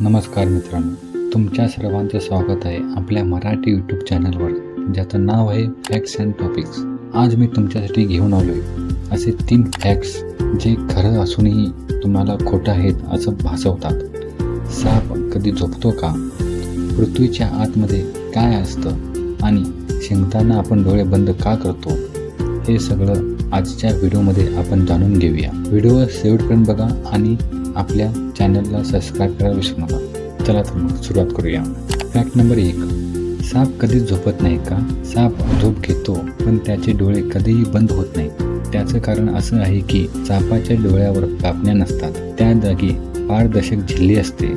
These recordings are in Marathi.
नमस्कार मित्रांनो तुमच्या सर्वांचं स्वागत आहे आपल्या मराठी यूट्यूब चॅनलवर ज्याचं नाव आहे फॅक्ट्स अँड टॉपिक्स आज मी तुमच्यासाठी घेऊन आलो आहे असे तीन फॅक्ट्स जे खरं असूनही तुम्हाला खोटं आहेत असं भासवतात. साप कधी झोपतो का? पृथ्वीच्या आतमध्ये काय असतं? आणि शिंकताना आपण डोळे बंद का करतो? हे सगळं आजच्या व्हिडिओमध्ये आपण जाणून घेऊया. व्हिडिओ शेवटपर्यंत बघा आणि आपल्या चॅनलला सबस्क्राईब करायला विसरू नका. चला तर मग सुरुवात करूया. फॅक्ट नंबर एक. साप कधीच झोपत नाही का? साप झोप घेतो पण त्याचे डोळे कधीही बंद होत नाही. त्याचं कारण असं आहे की सापाच्या डोळ्यावर कापण्या नसतात. त्या जागी पारदर्शक झिल्ली असते.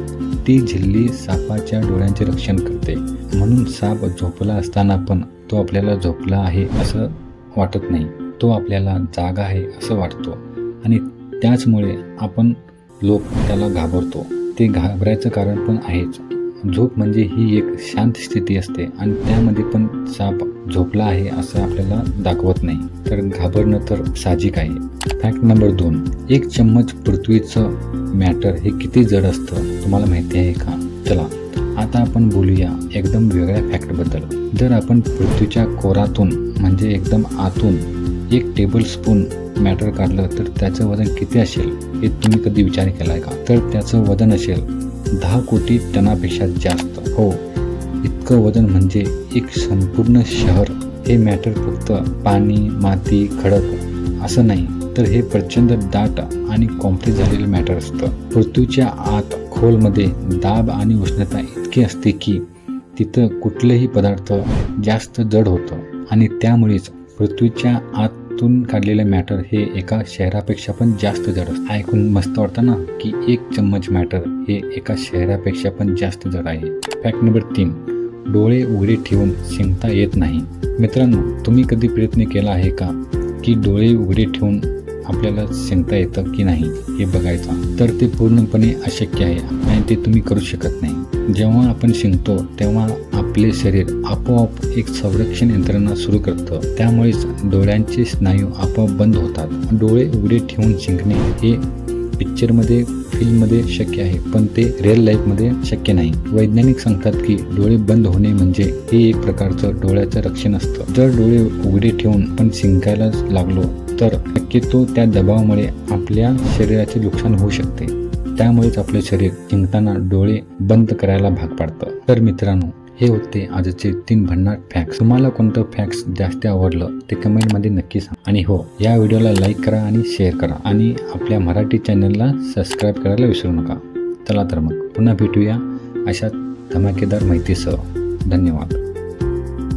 ती झिल्ली सापाच्या डोळ्यांचे रक्षण करते. म्हणून साप झोपला असताना पण तो आपल्याला झोपला आहे असं वाटत नाही. तो आपल्याला जागा आहे असं वाटतो. आणि त्याचमुळे आपण लोक त्याला घाबरतो. ते घाबरायचं कारण पण आहेच. झोप म्हणजे ही एक शांत स्थिती असते आणि त्यामध्ये पण साप झोपला आहे असं आपल्याला दाखवत नाही. तर घाबरणं तर साहजिक आहे. फॅक्ट नंबर दोन. एक चम्मच पृथ्वीचं मॅटर हे किती जड असतं तुम्हाला माहिती आहे का? चला आता आपण बोलूया एकदम वेगळ्या फॅक्टबद्दल जर आपण पृथ्वीच्या कोरातून म्हणजे एकदम आतून एक टेबल स्पून मॅटर काढलं तर त्याचं वजन किती असेल हे तुम्ही कधी विचार केला आहे का? तर त्याचं वजन असेल दहा कोटी टनापेक्षा जास्त. हो. इतकं वजन म्हणजे एक संपूर्ण शहर. हे मॅटर फक्त पाणी माती खडक असं नाही. तर हे प्रचंड दाट आणि कॉम्प्लेक्स झालेलं मॅटर असतं. पृथ्वीच्या आत खोलमध्ये दाब आणि उष्णता इतकी असते की तिथं कुठलंही पदार्थ जास्त जड होतं आणि त्यामुळेच पृथ्वीच्या आतून काढलेले मॅटर हे एका शहरापेक्षा पण जास्त जड असतं. ऐकून मस्त वाटतं ना की एक चम्मच मॅटर हे एका शहरापेक्षा पण जास्त जड आहे. फॅक्ट नंबर तीन. डोळे उघडे ठेवून शिंकता येत नाही. मित्रांनो तुम्ही कधी प्रयत्न केला आहे का की डोळे उघडे ठेवून आपल्याला शिंकता येतं की नाही हे बघायचा? तर ते पूर्णपणे अशक्य आहे आणि ते तुम्ही करू शकत नाही. जेव्हा आपण शिंकतो तेव्हा आपले शरीर आपोआप एक संरक्षण यंत्रणा सुरू करतं. त्यामुळेच डोळ्यांचे स्नायू आपोआप बंद होतात. डोळे उघडे ठेवून शिंकणे हे पिक्चरमध्ये फिल्ममध्ये शक्य आहे पण ते रिअल लाईफमध्ये शक्य नाही. वैज्ञानिक सांगतात की डोळे बंद होणे म्हणजे हे एक प्रकारचं डोळ्याचं रक्षण असतं. जर डोळे उघडे ठेवून पण शिंकायला लागलो तर शक्यतो त्या दबावामुळे आपल्या शरीराचे नुकसान होऊ शकते. त्यामुळेच आपले शरीर जिंकताना डोळे बंद करायला भाग पाडतं. तर मित्रांनो हे होते आजचे तीन भन्नाट फॅक्स तुम्हाला कोणतं फॅक्स जास्त आवडलं ते कमेंटमध्ये नक्की सांगा. आणि हो या व्हिडिओला लाईक करा आणि शेअर करा. आणि आपल्या मराठी चॅनलला सबस्क्राईब करायला विसरू नका. चला तर मग पुन्हा भेटूया अशा धमाकेदार माहितीसह. धन्यवाद.